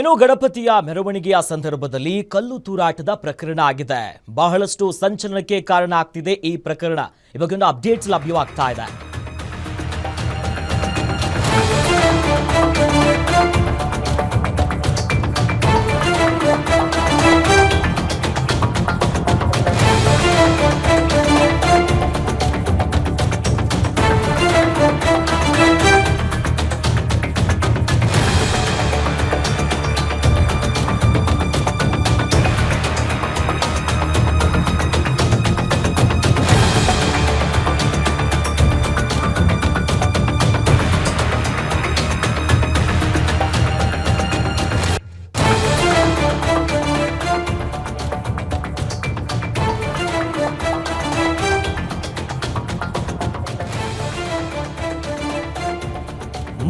ಇನ್ನು ಗಣಪತಿಯ ಮೆರವಣಿಗೆಯ ಸಂದರ್ಭದಲ್ಲಿ ಕಲ್ಲು ತೂರಾಟದ ಪ್ರಕರಣ ಆಗಿದೆ. ಬಹಳಷ್ಟು ಸಂಚಲನಕ್ಕೆ ಕಾರಣ ಆಗ್ತಿದೆ ಈ ಪ್ರಕರಣ. ಇವಾಗ ಅಪ್ಡೇಟ್ಸ್ ಲಭ್ಯವಾಗ್ತಾ ಇದೆ.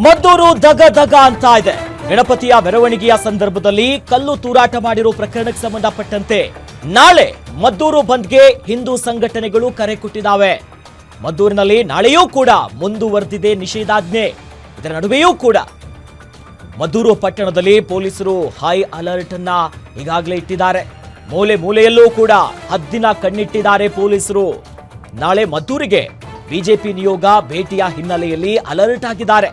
ಮದ್ದೂರು ದಗ ದಗ ಅಂತ ಇದೆ. ಗಣಪತಿಯ ಮೆರವಣಿಗೆಯ ಸಂದರ್ಭದಲ್ಲಿ ಕಲ್ಲು ತೂರಾಟ ಮಾಡಿರುವ ಪ್ರಕರಣಕ್ಕೆ ಸಂಬಂಧಪಟ್ಟಂತೆ ನಾಳೆ ಮದ್ದೂರು ಬಂದ್ಗೆ ಹಿಂದೂ ಸಂಘಟನೆಗಳು ಕರೆ ಕೊಟ್ಟಿದ್ದಾವೆ. ಮದ್ದೂರಿನಲ್ಲಿ ನಾಳೆಯೂ ಕೂಡ ಮುಂದುವರೆದಿದೆ ನಿಷೇಧಾಜ್ಞೆ. ಇದರ ನಡುವೆಯೂ ಕೂಡ ಮದ್ದೂರು ಪಟ್ಟಣದಲ್ಲಿ ಪೊಲೀಸರು ಹೈ ಅಲರ್ಟ್ ಅನ್ನ ಈಗಾಗಲೇ ಇಟ್ಟಿದ್ದಾರೆ. ಮೂಲೆ ಮೂಲೆಯಲ್ಲೂ ಕೂಡ ಹದ್ದಿನ ಕಣ್ಣಿಟ್ಟಿದ್ದಾರೆ ಪೊಲೀಸರು. ನಾಳೆ ಮದ್ದೂರಿಗೆ ಬಿಜೆಪಿ ನಿಯೋಗ ಭೇಟಿಯ ಹಿನ್ನೆಲೆಯಲ್ಲಿ ಅಲರ್ಟ್ ಆಗಿದ್ದಾರೆ.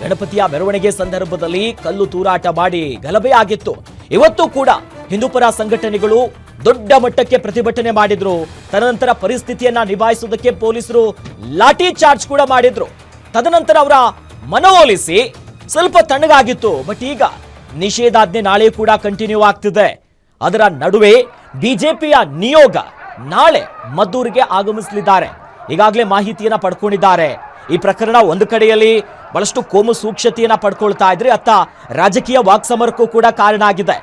ಗಣಪತಿಯ ಮೆರವಣಿಗೆ ಸಂದರ್ಭದಲ್ಲಿ ಕಲ್ಲು ತೂರಾಟ ಮಾಡಿ ಗಲಭೆ ಆಗಿತ್ತು. ಇವತ್ತು ಕೂಡ ಹಿಂದೂಪರ ಸಂಘಟನೆಗಳು ದೊಡ್ಡ ಮಟ್ಟಕ್ಕೆ ಪ್ರತಿಭಟನೆ ಮಾಡಿದ್ರು. ತದನಂತರ ಪರಿಸ್ಥಿತಿಯನ್ನ ನಿಭಾಯಿಸುವುದಕ್ಕೆ ಪೊಲೀಸರು ಲಾಠಿ ಚಾರ್ಜ್ ಕೂಡ ಮಾಡಿದ್ರು. ತದನಂತರ ಅವರ ಮನವೊಲಿಸಿ ಸ್ವಲ್ಪ ತಣ್ಣಗಾಗಿತ್ತು. ಬಟ್ ಈಗ ನಿಷೇಧಾಜ್ಞೆ ನಾಳೆ ಕೂಡ ಕಂಟಿನ್ಯೂ ಆಗ್ತಿದೆ. ಅದರ ನಡುವೆ ಬಿಜೆಪಿಯ ನಿಯೋಗ ನಾಳೆ ಮದ್ದೂರಿಗೆ ಆಗಮಿಸಲಿದ್ದಾರೆ. ಈಗಾಗಲೇ ಮಾಹಿತಿಯನ್ನ ಪಡ್ಕೊಂಡಿದ್ದಾರೆ. ಈ ಪ್ರಕರಣ ಒಂದು ಕಡೆಯಲ್ಲಿ ಬಹಳಷ್ಟು ಕೋಮು ಸೂಕ್ಷ್ಮತೆಯನ್ನ ಪಡ್ಕೊಳ್ತಾ ಇದ್ರೆ ಅತ್ತ ರಾಜಕೀಯ ವಾಕ್ಸಮರಕ್ಕೂ ಕೂಡ ಕಾರಣ ಆಗಿದೆ.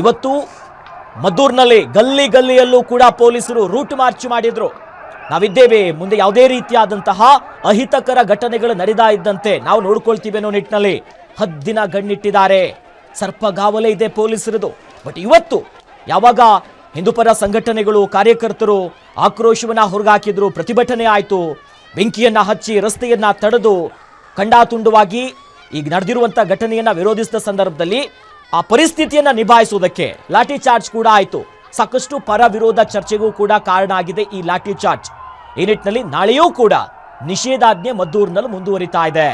ಇವತ್ತು ಮದ್ದೂರಿನಲ್ಲಿ ಗಲ್ಲಿ ಗಲ್ಲಿಯಲ್ಲೂ ಕೂಡ ಪೊಲೀಸರು ರೂಟ್ ಮಾರ್ಚ್ ಮಾಡಿದ್ರು. ನಾವಿದ್ದೇವೆ, ಮುಂದೆ ಯಾವುದೇ ರೀತಿಯಾದಂತಹ ಅಹಿತಕರ ಘಟನೆಗಳು ನಡೀತಾ ಇದ್ದಂತೆ ನಾವು ನೋಡ್ಕೊಳ್ತೀವಿ ಅನ್ನೋ ನಿಟ್ಟಿನಲ್ಲಿ ಹದ್ದಿನ ಗಣ್ಣಿಟ್ಟಿದ್ದಾರೆ. ಸರ್ಪಗಾವಲೇ ಇದೆ ಪೊಲೀಸರದು. ಬಟ್ ಇವತ್ತು ಯಾವಾಗ ಹಿಂದೂಪರ ಸಂಘಟನೆಗಳು ಕಾರ್ಯಕರ್ತರು ಆಕ್ರೋಶವನ್ನ ಹೊರಗಾಕಿದ್ರು, ಪ್ರತಿಭಟನೆ ಆಯಿತು ಬೆಂಕಿಯನ್ನ ಹಚ್ಚಿ ರಸ್ತೆಯನ್ನ ತಡೆದು ಖಂಡಾತುಂಡವಾಗಿ ಈಗ ನಡೆದಿರುವಂತ ಘಟನೆಯನ್ನ ವಿರೋಧಿಸಿದ ಸಂದರ್ಭದಲ್ಲಿ ಆ ಪರಿಸ್ಥಿತಿಯನ್ನ ನಿಭಾಯಿಸುವುದಕ್ಕೆ ಲಾಠಿ ಚಾರ್ಜ್ ಕೂಡ ಆಯಿತು. ಸಾಕಷ್ಟು ಪರ ವಿರೋಧ ಚರ್ಚೆಗೂ ಕೂಡ ಕಾರಣ ಆಗಿದೆ ಈ ಲಾಠಿ ಚಾರ್ಜ್. ಈ ನಿಟ್ಟಿನಲ್ಲಿ ನಾಳೆಯೂ ಕೂಡ ನಿಷೇಧಾಜ್ಞೆ ಮದ್ದೂರಿನಲ್ಲಿ ಮುಂದುವರಿತಾ ಇದೆ.